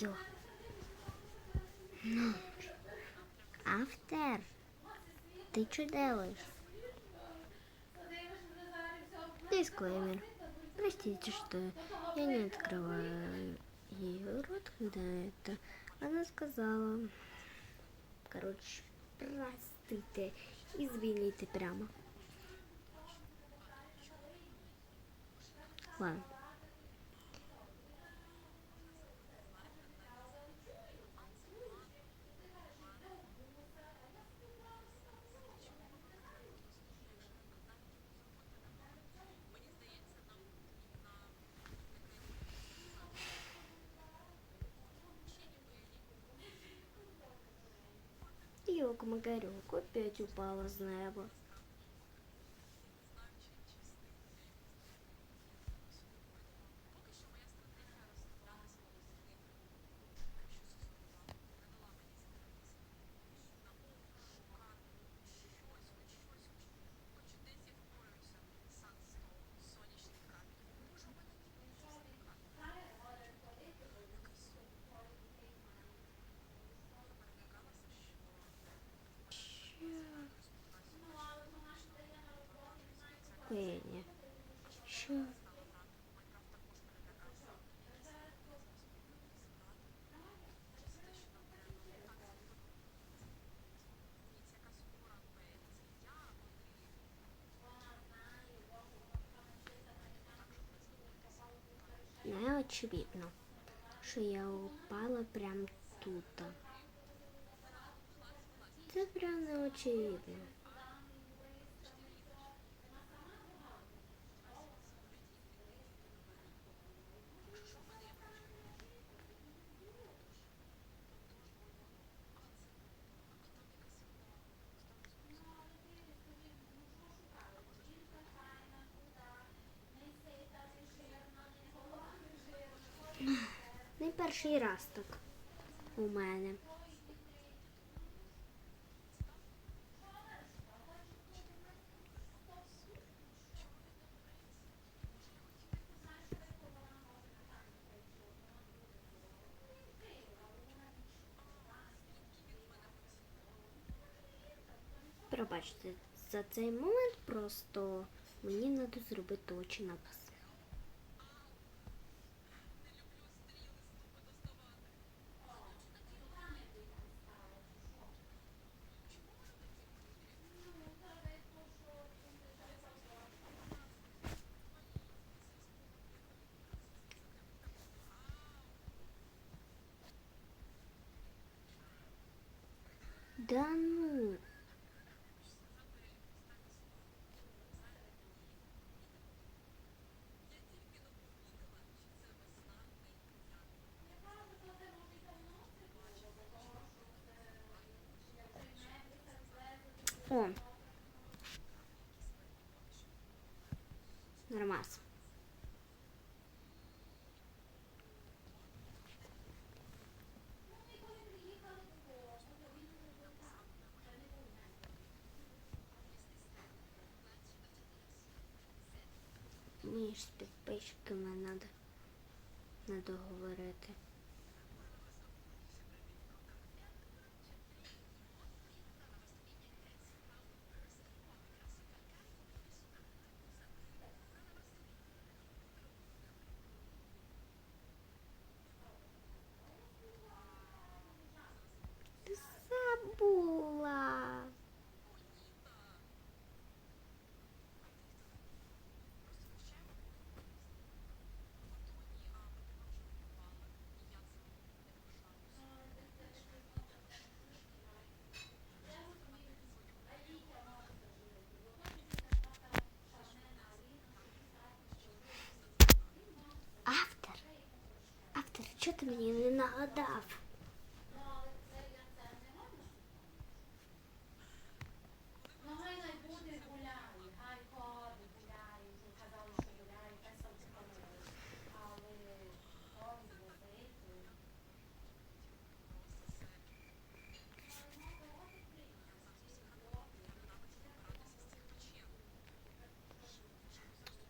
Ти йо. Ну. Автор. Ты что делаешь? Дисклеймер. Простите, что я не открываю ей рот, когда это она сказала. Короче, простите, извините прямо. Ладно. Йок, Магарек опять упала с неба. Пеня. Що? Не очевидно, що я упала прямо тут. Це прям не очевидно. Не перший раз так у мене. Пробачте, за цей момент просто мені треба зробити очі напис. Да ну. О. Нормас. Мені ж з підписчиками надо, надо ти мені не нагадав?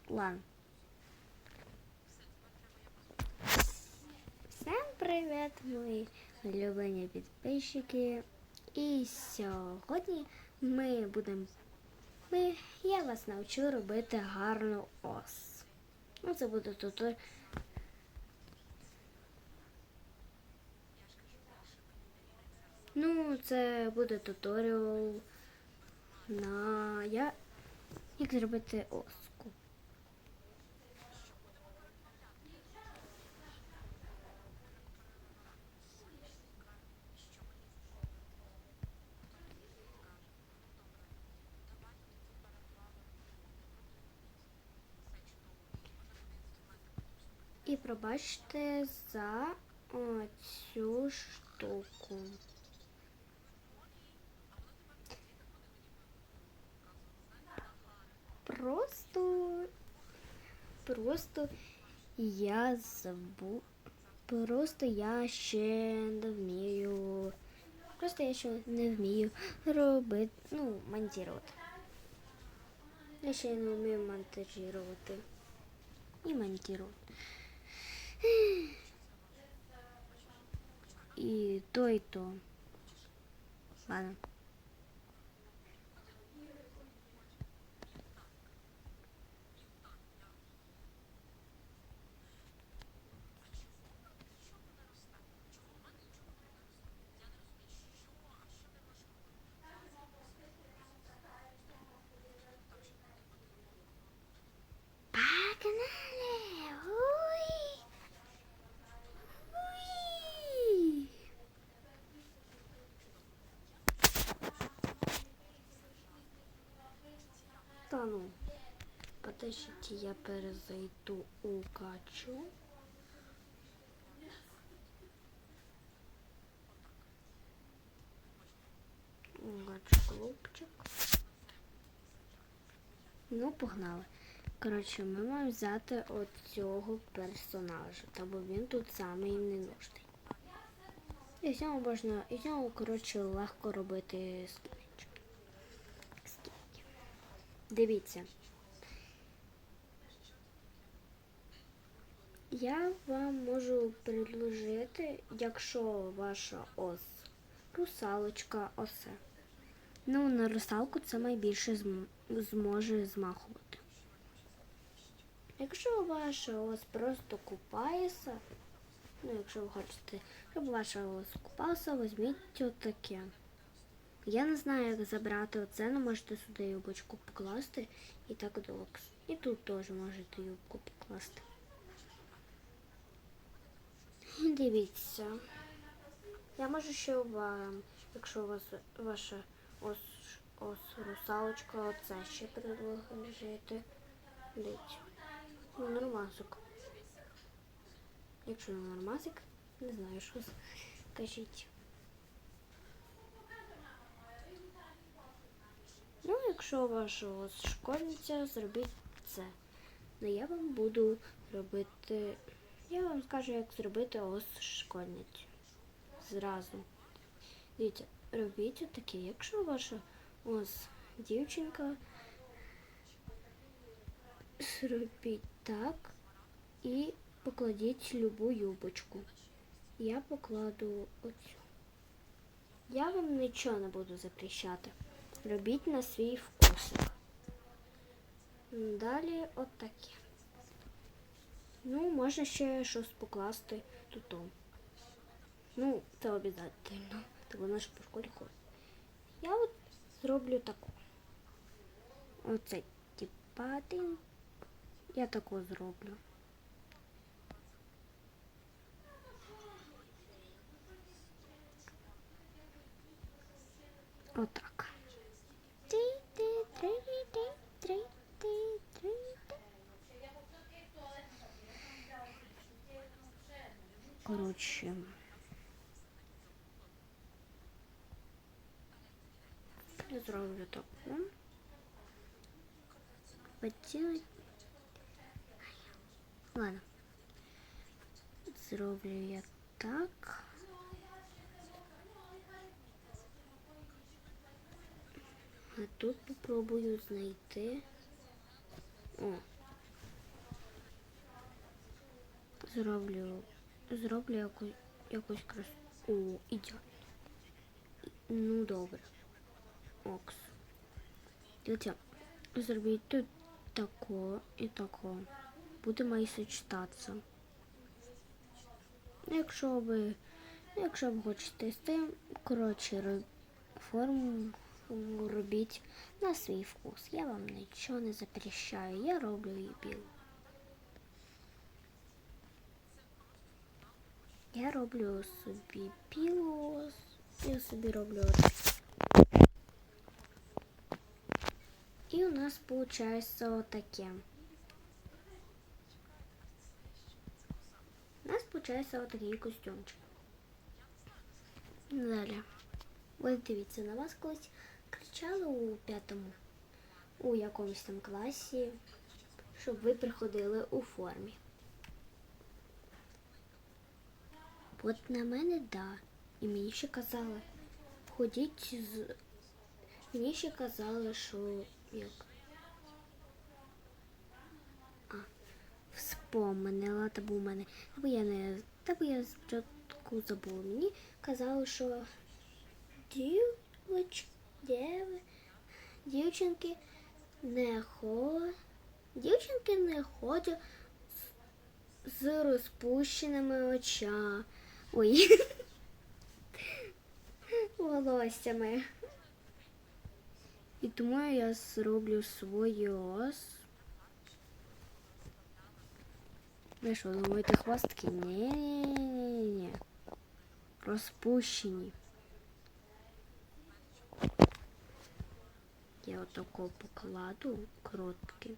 Ну, привіт, мої улюблені підписчики. І сьогодні ми будемо. Ми, я вас навчу робити гарну ос. Ну, це буде тут. Ну, це буде туторіал на я, як зробити оску. І пробачте за цю штуку. Просто, просто я забу. Просто я ще не вмію. Просто я ще не вмію робити, ну, монтувати. Я ще не вмію монтажувати. І монтувати. І то, і то. Ладно. Погнали! Уй! Уй! Та ну, подождите, я перезайду у качу. Гачу клубчик. Ну, погнали. Коротше, ми маємо взяти от цього персонажа, та бо він тут самий ненужний. І з нього можна, і з нього, коротше, легко робити. Скільки. Дивіться. Я вам можу предложити, якщо ваша ос русалочка осе. Ну, на русалку це найбільше зм- зможе змахувати. Якщо ваша ос просто купається, ну якщо ви хочете, щоб ваша ос купалася, візьміть отаке. Я не знаю, як забрати оце, але можете сюди юбочку покласти і так докс. І тут теж можете юбку покласти. І Дивіться. Я можу ще вам, якщо у вас ваша ос, ос русалочка, оце ще предложити. Дивіться. Ну, нормасик. Якщо не нормасик, не знаю, що скажіть. Ну, якщо ваша ось школьниця, зробіть це. Ну, я вам буду робити. Я вам скажу, як зробити ось школьницю. Зразу. Дивіться, робіть таке. Якщо ваша ось дівчинка, зробіть так і покладіть любу юбочку. Я покладу оцю. Я вам нічого не буду запрещати. Робіть на свій вкус. Далі отаке. Ну, можна ще щось покласти тут. Ну, це обов'язково. Так вона ж по школі ходить. Я от зроблю таку. Оце один. Я таку зроблю. Отак. Коротше. Я зроблю таку. Поділить. Ладно. Зроблю я так. А тут попробую знайти. О. Зроблю. Зроблю якусь якось крас. О, ідеально. Ну, добре. Окс. Дивіться, зробіть тут тако і тако. Буде має сочетатися. Якщо ви, якщо ви хочете з тим, коротше, ро- форму робіть на свій вкус. Я вам нічого не запрещаю, я роблю її білу. Я роблю собі білу, я собі роблю. І у нас виходить отаке. У нас виходить отакий костюмчик. Далі. Ось дивіться, на вас колись кричали у п'ятому, у якомусь там класі, щоб ви приходили у формі. От на мене да. І мені ще казали, ходіть з. Мені ще казали, що як. А, вспомнила, та був у мене. Та бо я не. Та бо я спочатку забула. Мені казали, що дівоч, дєви, дівчинки не хо. Дівчинки не ходять з, з розпущеними очами. Ой. Волоссями. І тому я зроблю свій ос. Ви що, думаєте, хвостки? Ні-ні-ні. Розпущені. Я отако покладу короткі.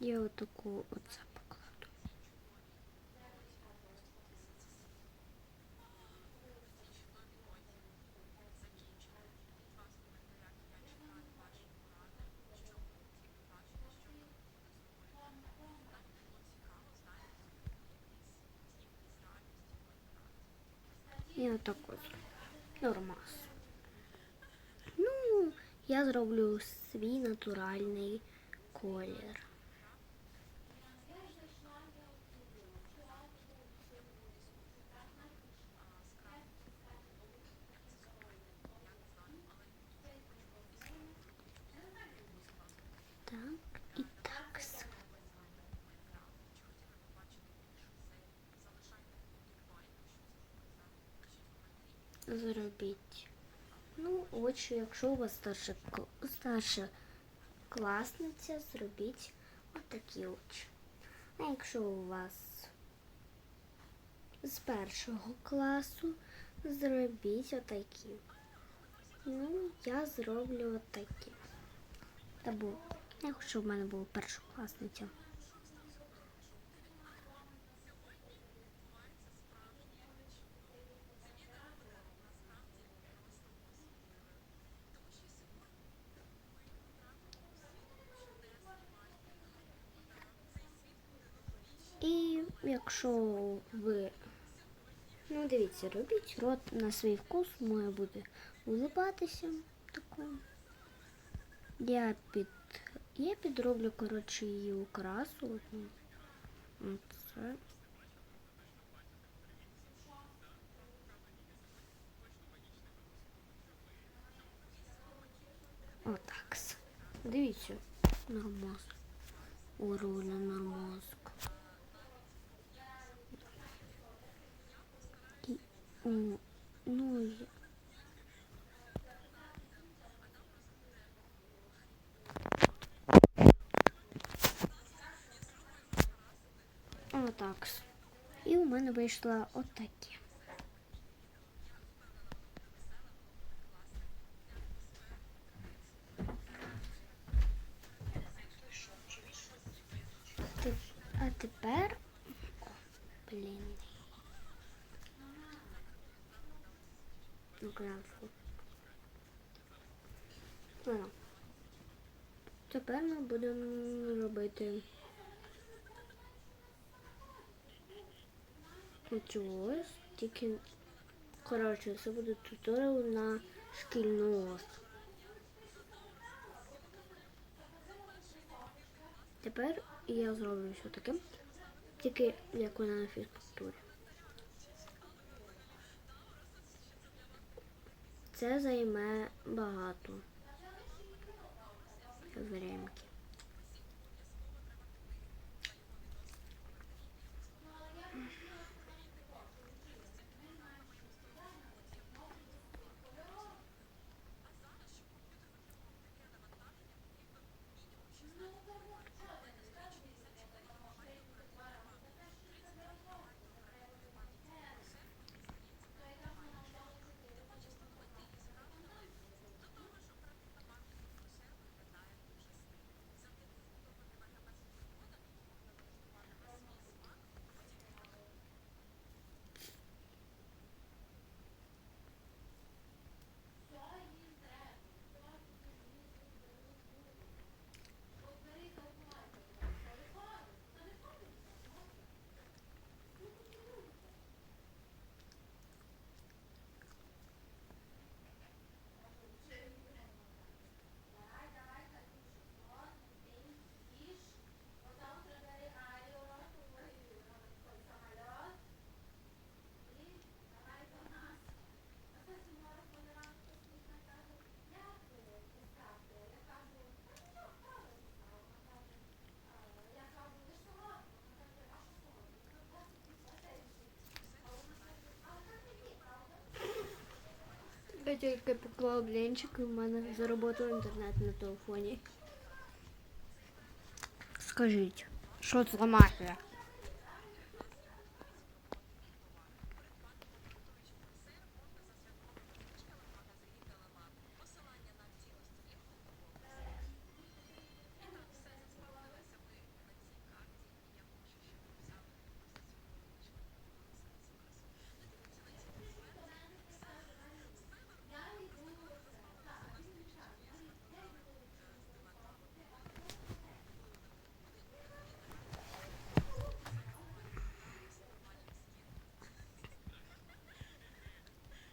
Я отаку оце покладу. І отаку нормас. Ну, я зроблю свій натуральний колір. Зробіть. Ну, очі, якщо у вас старша, старша класниця, зробіть отакі очі. А якщо у вас з першого класу, зробіть отакі. Ну, я зроблю отакі. Та бо я хочу, в мене була першокласниця. І якщо ви, ну дивіться, робіть рот на свій вкус, має бути улибатися такою. Я під я підроблю, коротше, її украсу. одну. Оце. Отак. Дивіться, нормас. Ороля нормаска. І, о, ну, Отак. І у мене вийшло отаке. графу. Ну, ага. Ну. Тепер ми будемо робити ось, тільки, коротше, це буде туторіал на шкільну ос. Тепер я зроблю все таке, тільки як вона на фізкультурі. Це займе багато времки. Тільки поклав блінчик і в мене заработав інтернет на телефоні. Скажіть, що це за магія?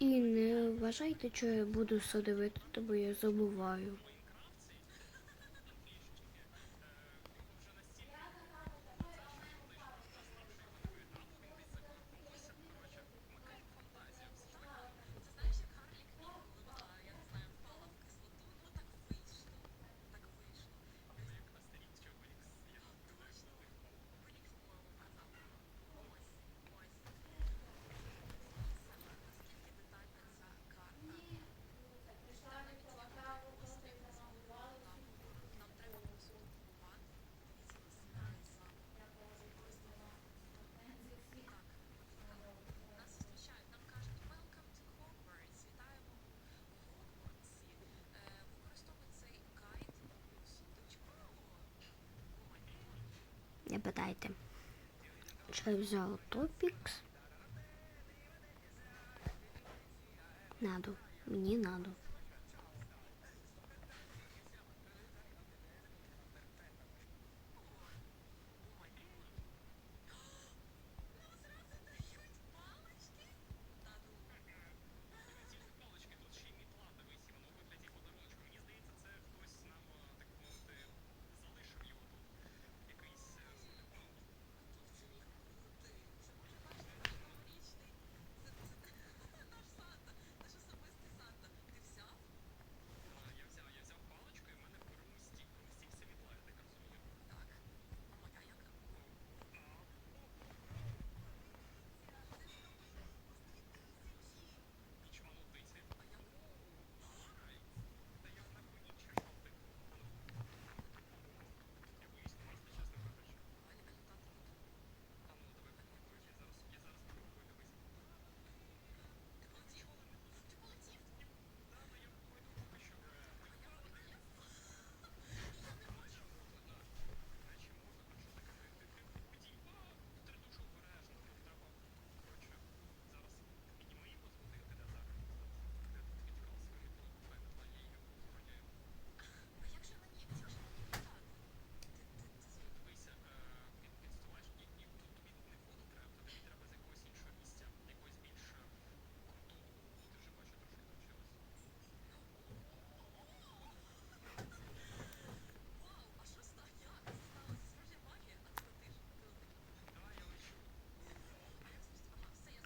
І не вважайте, що я буду все дивити, бо я забуваю. Не питайте. Що я взяла топікс? Надо. Мені надо.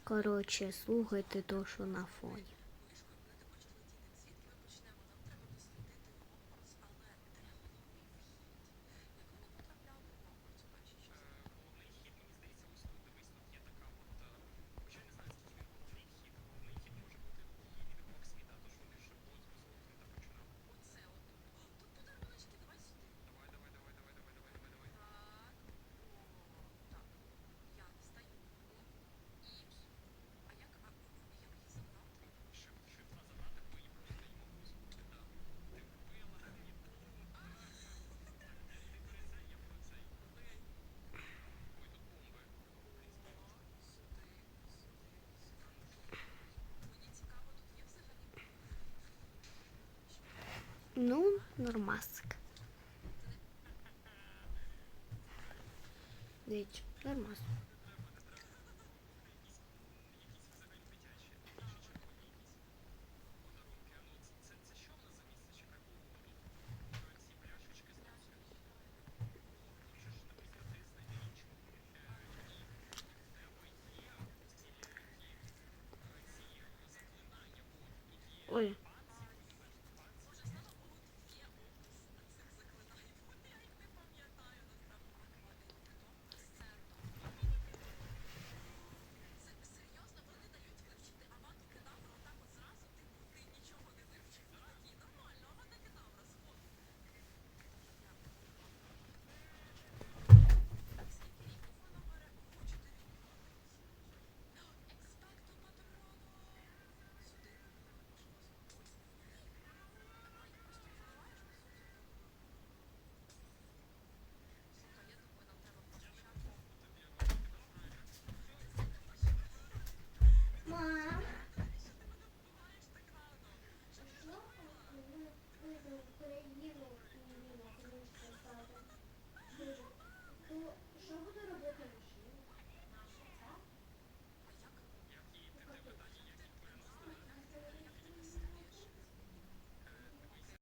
Коротше, слухайте то, що на фоні. Ну, нормасик. Дивіться, нормас.